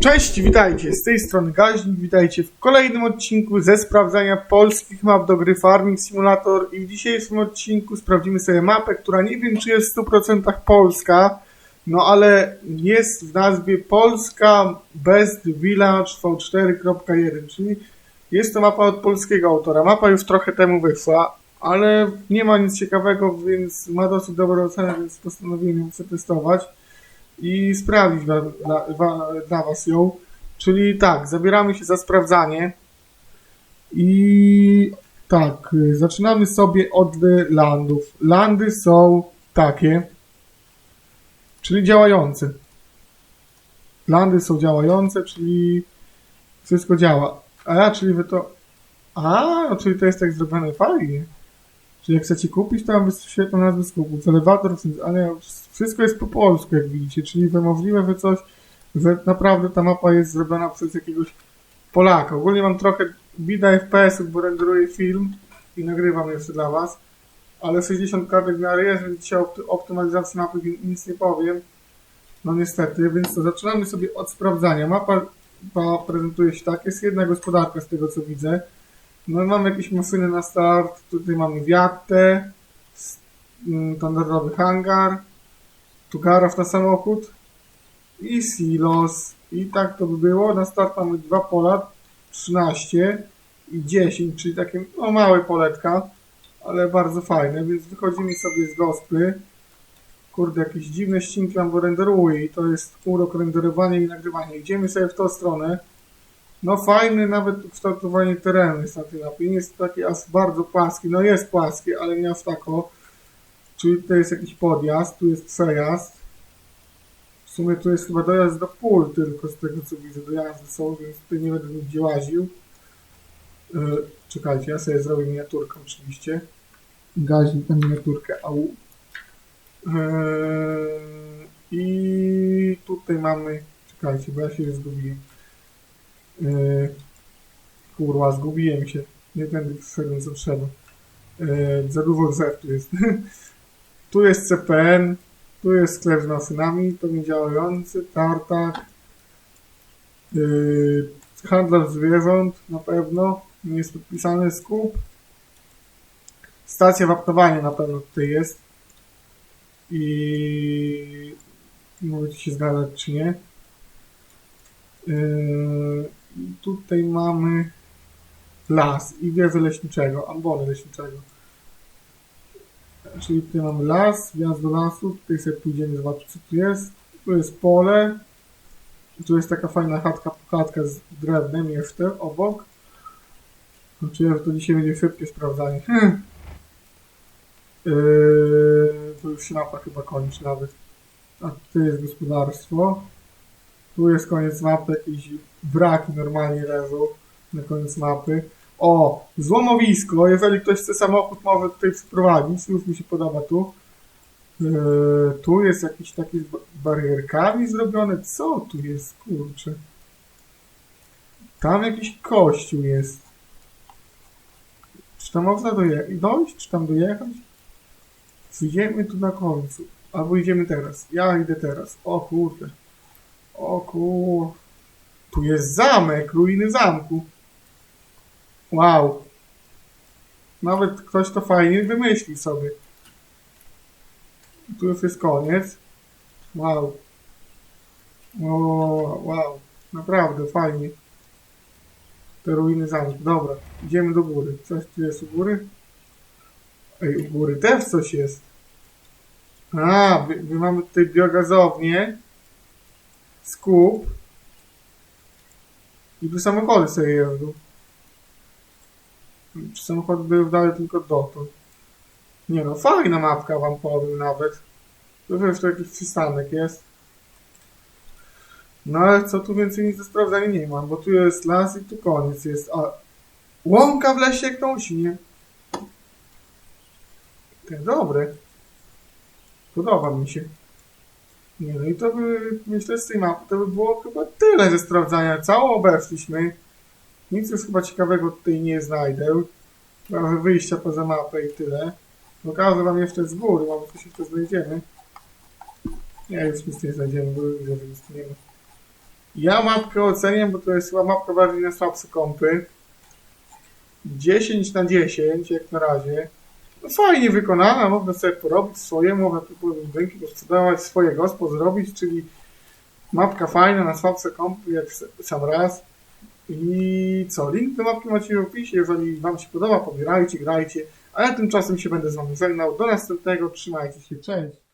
Cześć, witajcie, z tej strony Gaźnik, witajcie w kolejnym odcinku ze sprawdzania polskich map do gry Farming Simulator i w dzisiejszym odcinku sprawdzimy sobie mapę, która nie wiem czy jest w 100% polska, no ale jest w nazwie Polska Best Village V4.1, czyli jest to mapa od polskiego autora. Mapa już trochę temu wyszła, ale nie ma nic ciekawego, więc ma dosyć dobrą ocenę, więc postanowiłem ją przetestować i sprawdzić dla, dla, dla Was ją. Czyli tak, zabieramy się za sprawdzanie i tak, zaczynamy sobie od landów. Landy są takie, czyli działające. Landy są działające, czyli wszystko działa. A, czyli wy to... A, czyli to jest tak zrobione fajnie. Czyli jak chcecie kupić, to mam świetną nazwę skupu. Elewator, ale wszystko jest po polsku, jak widzicie. Czyli wy możliwe, że coś, że naprawdę ta mapa jest zrobiona przez jakiegoś Polaka. Ogólnie mam trochę bida FPS-ów, bo renderuję film i nagrywam jeszcze dla was. Ale 60 kartek w miarę jest, więc dzisiaj o opty- optymalizacji mapy nic nie powiem. No niestety, więc to zaczynamy sobie od sprawdzania. Mapa prezentuje się tak, jest jedna gospodarka z tego co widzę. No mamy jakieś maszyny na start, tutaj mamy wiatę, s- mm, standardowy hangar, tu garaż na samochód i silos. I tak to by było. Na start mamy dwa pola, 13 i 10, czyli takie no, małe poletka, ale bardzo fajne, więc wychodzimy sobie z gospy. Kurde, jakieś dziwne ścinki mam, bo renderuję i to jest urok renderowania i nagrywania. Idziemy sobie w tą stronę. No fajny nawet kształtowanie terenu jest na tej mapie. Nie jest taki aż bardzo płaski. No jest płaski, ale nie aż tako. Czyli tutaj jest jakiś podjazd, tu jest przejazd. W sumie tu jest chyba dojazd do pól tylko z tego co widzę. Dojazdy są, więc tutaj nie będę nigdzie łaził. Yy, czekajcie, ja sobie zrobię miniaturkę oczywiście. Gaźnik na miniaturkę, au. Yy, I tutaj mamy... Czekajcie, bo ja się zgubiłem. Yy, kurwa, zgubiłem się. Nie tędy wszedłem co trzeba. Yy, za dużo drzew tu jest. tu jest CPN, tu jest sklep z maszynami, to nie działający, tartak. Yy, handlarz zwierząt na pewno, nie jest podpisany skup. Stacja wapnowania na pewno tutaj jest. I możecie się zgadzać czy nie. Yy, i tutaj mamy las i wieżę leśniczego, ambony leśniczego. Czyli tutaj mamy las, wjazd do lasu, tutaj sobie pójdziemy zobaczyć co tu jest. Tu jest pole, tu jest taka fajna chatka, chatka z drewnem jeszcze obok. Znaczy, że to dzisiaj będzie szybkie sprawdzanie. Hmm. Yy, to już się mapa chyba kończy nawet. A tu jest gospodarstwo. Tu jest koniec mapy, jakieś wraki normalnie leżą na koniec mapy. O, złomowisko, jeżeli ktoś chce samochód może tutaj przyprowadzić, już mi się podoba tu. Yy, tu jest jakiś taki z ba- barierkami zrobione, co tu jest, kurczę. Tam jakiś kościół jest. Czy tam można dojść, czy tam dojechać? Czy idziemy tu na końcu? Albo idziemy teraz. Ja idę teraz. O kurde. O kur... Tu jest zamek, ruiny zamku. Wow. Nawet ktoś to fajnie wymyślił sobie. Tu już jest koniec. Wow. O, wow. Naprawdę fajnie. Te ruiny zamku. Dobra, idziemy do góry. Coś tu jest u góry? Ej, u góry też coś jest. A, my, my mamy tutaj biogazownię skup i tu samochody sobie jeżdżą. Czy samochody były dalej tylko dotąd? Nie no, fajna mapka wam powiem nawet. Tu wiesz, to jakiś przystanek jest. No ale co tu więcej nic do sprawdzania nie mam, bo tu jest las i tu koniec jest. A łąka w lesie jak to nie? Tak, dobre. Podoba mi się. Nie no i to by, myślę, z tej mapy to by było chyba tyle ze sprawdzania. Całą obeszliśmy. Nic już chyba ciekawego tutaj nie znajdę. Trochę wyjścia poza mapę i tyle. Pokażę wam jeszcze z góry, może coś jeszcze znajdziemy. Nie, już nic nie znajdziemy, bo widzę, że nic nie ma. Ja mapkę oceniam, bo to jest chyba mapka bardziej na słabsze kompy. 10 na 10 jak na razie. Fajnie wykonana, można sobie porobić swoje, można tu budynki posprzedawać, swoje gospo zrobić, czyli mapka fajna na słabsze kompy jak sam raz. I co, link do mapki macie w opisie, jeżeli Wam się podoba, pobierajcie, grajcie, a ja tymczasem się będę z Wami żegnał. Do następnego, trzymajcie się, cześć!